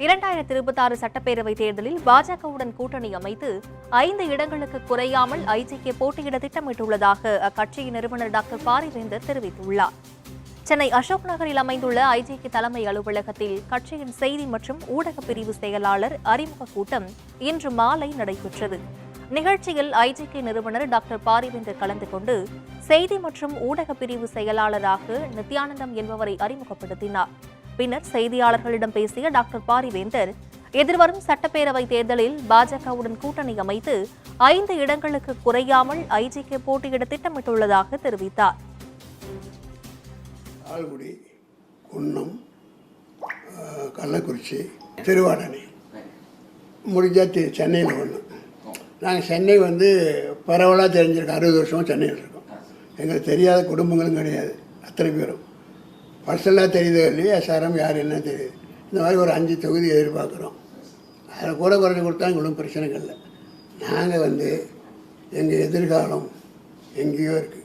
இரண்டாயிரத்தி இருபத்தாறு சட்டப்பேரவை தேர்தலில் பாஜகவுடன் கூட்டணி அமைத்து ஐந்து இடங்களுக்கு குறையாமல் ஐஜிக்கு போட்டியிட திட்டமிட்டுள்ளதாக அக்கட்சியின் நிறுவனர் டாக்டர் பாரிவேந்தர் தெரிவித்துள்ளார். சென்னை அசோக் நகரில் அமைந்துள்ள ஐஜிக்கு தலைமை அலுவலகத்தில் கட்சியின் செய்தி மற்றும் ஊடக பிரிவு செயலாளர் அறிமுக கூட்டம் இன்று மாலை நடைபெற்றது. நிகழ்ச்சியில் ஐஜிகே நிறுவனர் டாக்டர் பாரிவேந்தர் கலந்து கொண்டு செய்தி மற்றும் ஊடக பிரிவு செயலாளராக நித்யானந்தம் என்பவரை அறிமுகப்படுத்தினார். பின்னர் செய்தியாளர்களிடம் பேசிய டாக்டர் பாரிவேந்தர் எதிர்வரும் சட்டப்பேரவை தேர்தலில் பாஜகவுடன் கூட்டணி அமைத்து ஐந்து இடங்களுக்கு குறையாமல் ஐஜிகே போட்டியிட திட்டமிட்டுள்ளதாக தெரிவித்தார். ஆல்குடி குன்னம் கள்ளக்குறிச்சி திருவாடனை முடிஞ்சா சென்னையில் ஒன்று நாங்கள் சென்னை வந்து பரவலாக தெரிஞ்சிருக்கோம் அறுபது வருஷமாக சென்னையில் இருக்கோம். எங்களுக்கு தெரியாத குடும்பங்களும் கிடையாது. அத்தனை பேரும். பர்சனலாக தெரியுதோ இல்லையா எஸ்ஆர்எம் யார் என்ன தெரியுது. இந்த மாதிரி ஒரு அஞ்சு தொகுதி எதிர்பார்க்குறோம். அதில் கூட குறைஞ்சி கொடுத்தா எங்களுக்கு பிரச்சனைகள் இல்லை. நாங்கள் வந்து எங்கள் எதிர்காலம் எங்கேயோ இருக்குது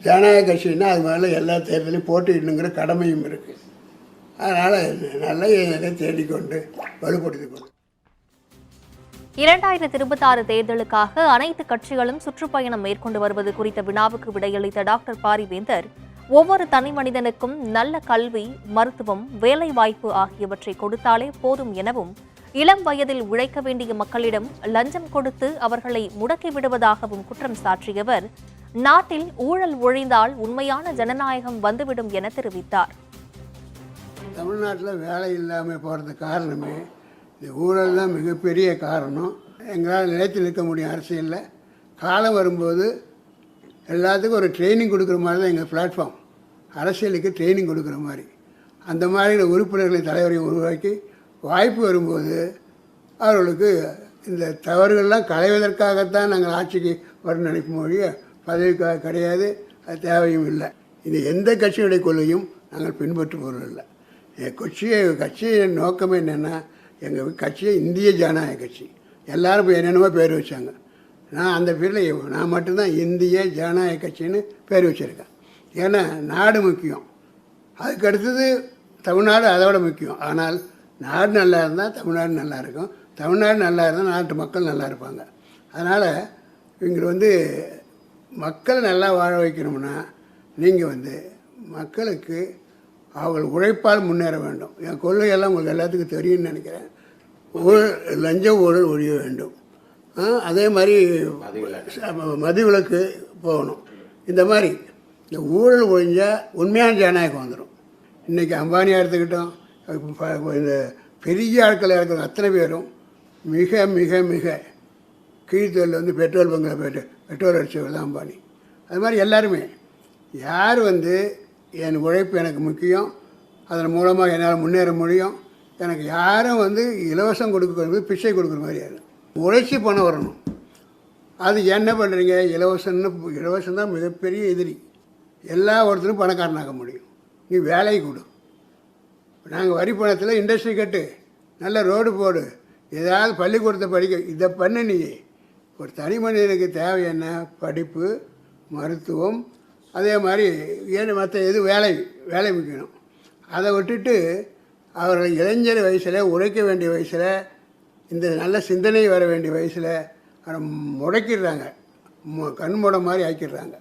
ஜனநாயக கட்சின்னா அது மேலே எல்லா தேர்தலையும் போட்டிடணுங்கிற கடமையும் இருக்குது அதனால் நல்ல இதை தேடிக்கொண்டு வலுப்படுத்தி கொண்டு இரண்டாயிரத்தி இருபத்தாறு தேர்தலுக்காக அனைத்து கட்சிகளும் சுற்றுப்பயணம் மேற்கொண்டு வருவது குறித்த வினாவுக்கு விடையளித்த டாக்டர் பாரிவேந்தர் ஒவ்வொரு தனி மனிதனுக்கும் நல்ல கல்வி மருத்துவம் வேலைவாய்ப்பு ஆகியவற்றை கொடுத்தாலே போதும் எனவும் இளம் வயதில் உழைக்க வேண்டிய மக்களிடம் லஞ்சம் கொடுத்து அவர்களை முடக்கி விடுவதாகவும் குற்றம் சாற்றியவர் நாட்டில் ஊழல் ஒழிந்தால் உண்மையான ஜனநாயகம் வந்துவிடும் என தெரிவித்தார். தமிழ்நாட்டில் வேலை இல்லாமல் போகிறதுக்கு காரணமே இந்த ஊழல் தான் மிகப்பெரிய காரணம். எங்களால் நிலைத்து நிற்க முடியும் அரசியலில். காலம் வரும்போது எல்லாத்துக்கும் ஒரு ட்ரைனிங் கொடுக்குற மாதிரி தான் எங்கள் பிளாட்ஃபார்ம் அரசியலுக்கு ட்ரைனிங் கொடுக்குற மாதிரி. அந்த மாதிரி உறுப்பினர்களை தலைவரையும் உருவாக்கி வாய்ப்பு வரும்போது அவர்களுக்கு இந்த தவறுகள்லாம் களைவதற்காகத்தான் நாங்கள் ஆட்சிக்கு வர நினைக்கும் மொழிய பதவிக்காக கிடையாது அது தேவையும் இல்லை. இது எந்த கட்சியுடைய கொள்கையும் நாங்கள் பின்பற்றுபவர்கள் என் கட்சியை கட்சியின் நோக்கம் என்னென்னா எங்கள் கட்சியை இந்திய ஜனநாயக கட்சி. எல்லோரும் என்னென்னமோ பேர் வச்சாங்க. நான் அந்த பேரில் நான் மட்டும்தான் இந்திய ஜனநாயக கட்சின்னு பேர் வச்சுருக்கேன். ஏன்னா நாடு முக்கியம். அதுக்கு அடுத்தது தமிழ்நாடு அதோட முக்கியம். ஆனால் நாடு நல்லா இருந்தால் தமிழ்நாடு நல்லா இருக்கும். தமிழ்நாடு நல்லா இருந்தால் நாட்டு மக்கள் நல்லா இருப்பாங்க. அதனால் இங்கே வந்து மக்களை நல்லா வாழ வைக்கணும்னா நீங்கள் வந்து மக்களுக்கு அவர்கள் உழைப்பால் முன்னேற வேண்டும். என் கொள்கையெல்லாம் உங்களுக்கு எல்லாத்துக்கும் தெரியும்னு நினைக்கிறேன். ஊழல் லஞ்ச ஊழல் ஒழிய வேண்டும். அதே மாதிரி மதுவிலக்கு. போகணும். இந்த மாதிரி இந்த ஊழல் ஒழிஞ்சால் உண்மையான ஜனநாயகம் வந்துடும் இன்றைக்கி அம்பானியாக எடுத்துக்கிட்டோம். இந்த பெரிய ஆட்கள் இருக்கிற அத்தனை பேரும் மிக மிக மிக கீழ்த்தொழில் வந்து பெட்ரோல் பங்கில் போய்ட்டு பெட்ரோல் அடிச்சவர் தான் அம்பானி. அது மாதிரி எல்லாருமே யார் வந்து என் உழைப்பு எனக்கு முக்கியம் அதன் மூலமாக என்னால் முன்னேற முடியும் எனக்கு யாரும் வந்து இலவசம் கொடுக்க பிச்சை கொடுக்குற மாதிரி யாரும் உழைச்சி பணம் வரணும். அது என்ன பண்ணுறீங்க இலவசம்னு இலவசம் தான் மிகப்பெரிய எதிரி. எல்லா ஒருத்தரும் பணக்காரனாக முடியும். நீ வேலையை கொடு. நாங்கள் வரி பணத்தில் இண்டஸ்ட்ரி கட்டு. நல்ல ரோடு போடு. ஏதாவது பள்ளிக்கூடத்தை படிக்க. இதை பண்ணு நீ. ஒரு தனி மனிதனுக்கு தேவை என்ன? படிப்பு மருத்துவம் அதே மாதிரி ஏன் மற்ற எது வேலை வேலை முக்கியம். அதை விட்டுட்டு அவர்கள் இளைஞர் வயசில் உழைக்க வேண்டிய வயசில் இந்த நல்ல சிந்தனை வர வேண்டிய வயசில் முடக்கிடுறாங்க மு- கண் மூட மாதிரி ஆக்கிடுறாங்க.